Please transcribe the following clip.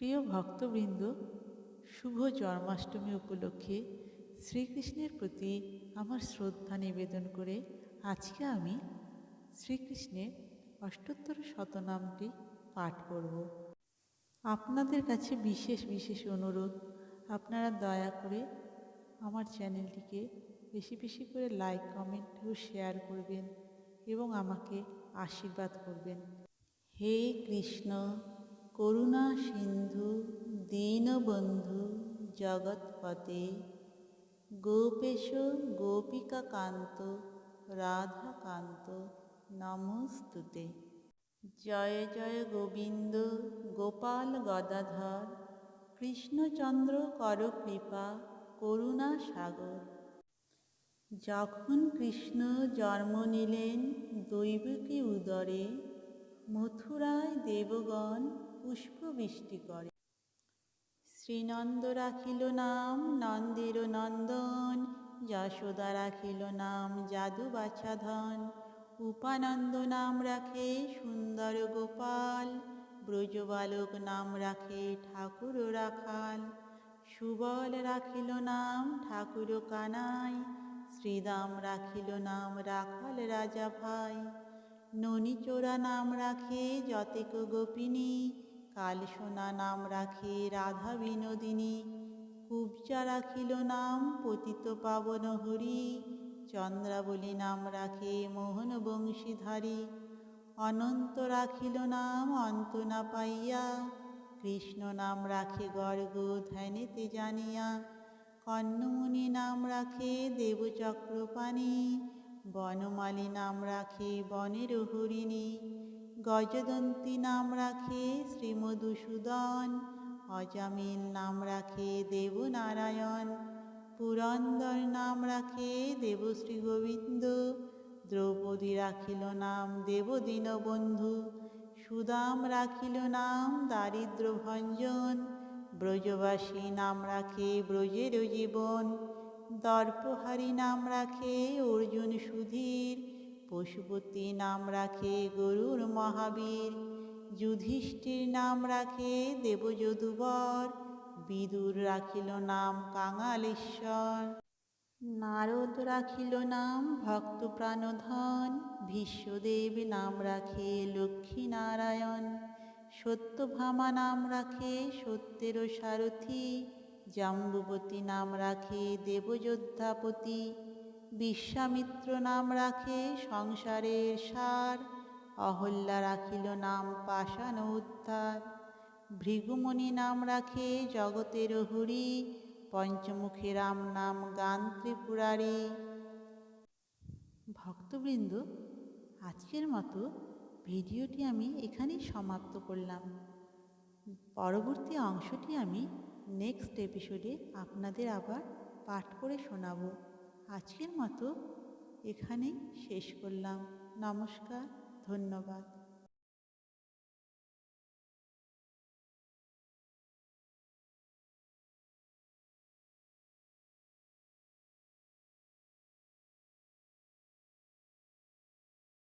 প্রিয় ভক্তবৃন্দ, শুভ জন্মাষ্টমী উপলক্ষে শ্রীকৃষ্ণের প্রতি আমার শ্রদ্ধা নিবেদন করে আজকে আমি শ্রীকৃষ্ণের অষ্টোত্তর শতনামটি পাঠ করব। আপনাদের কাছে বিশেষ বিশেষ অনুরোধ, আপনারা দয়া করে আমার চ্যানেলটিকে বেশি বেশি করে লাইক, কমেন্ট ও শেয়ার করবেন এবং আমাকে আশীর্বাদ করবেন। হে কৃষ্ণ! করুণা সিন্ধু, দীনবন্ধু, জগৎপতে। গোপেশ গোপিকা কান্ত রাধাকান্ত, নমস্তুতে। জয় জয় গোবিন্দ, গোপাল গদাধর, কৃষ্ণচন্দ্র কর কৃপা করুণা সাগর। যখন কৃষ্ণ জন্ম নিলেন, দৈবকী উদরে, মথুরায় দেবগণ পুষ্পবৃষ্টি করে। শ্রীনন্দ রাখিল নাম, নন্দের নন্দন, যশোদা রাখিল নাম যাদু বাছাধন উপানন্দ নাম রাখে সুন্দর গোপাল, ব্রজবালক নাম রাখে ঠাকুর রাখাল। সুবল রাখিল নাম ঠাকুর কানাই, শ্রীদাম রাখিল নাম রাখাল রাজা ভাই ননীচোরা নাম রাখে যতেক গোপিনী কালসোনা নাম রাখে রাধা বিনোদিনী। কুবজা রাখিল নাম পতিত পাবন হরি। চন্দ্রাবলী নাম রাখে মোহন বংশীধারী। অনন্ত রাখিল নাম অন্ত না পাইয়া। কৃষ্ণ নাম রাখে গর্গ ধ্যানেতে জানিয়া। কর্ণমুনি নাম রাখে দেবচক্রপাণি। বনমালী নাম রাখে বনের হরিণী। গজদন্তী নাম রাখে শ্রীমধুসূদন অজামিল নাম রাখে দেবনারায়ণ, পুরন্দর নাম রাখে দেবশ্রী গোবিন্দ, দ্রৌপদী রাখিল নাম দেবদীনবন্ধু, সুদাম রাখিল নাম দারিদ্র ভঞ্জন ব্রজবাসী নাম রাখে ব্রজের জীবন, দর্পহারী নাম রাখে অর্জুন সুধীর পশুপতি নাম রাখে গরুর মহাবীর, যুধিষ্ঠির নাম রাখে দেবযদুবর, বিদুর রাখিল নাম কাঙালেশ্বর, নারদ রাখিল নাম ভক্ত প্রাণধন ভীষ্মদেব নাম রাখে লক্ষ্মীনারায়ণ, সত্যভামা নাম রাখে সত্যের সারথী, জাম্বুবতী নাম রাখে দেবযোদ্ধাপতি বিশ্বামিত্র নাম রাখে, সংসারের সার। অহল্যা রাখিল নাম পাষাণ উদ্ধার। ভৃগুমণি নাম রাখে, জগতের হরি। পঞ্চমুখী রাম নাম গান ত্রিপুরারি। ভক্তবৃন্দ, আজকের মতো ভিডিওটি আমি এখানেই সমাপ্ত করলাম। পরবর্তী অংশটি আমি নেক্সট এপিসোডে আপনাদের আবার পাঠ করে শোনাবো। আজকের মতো এখানেই শেষ করলাম। নমস্কার ধন্যবাদ।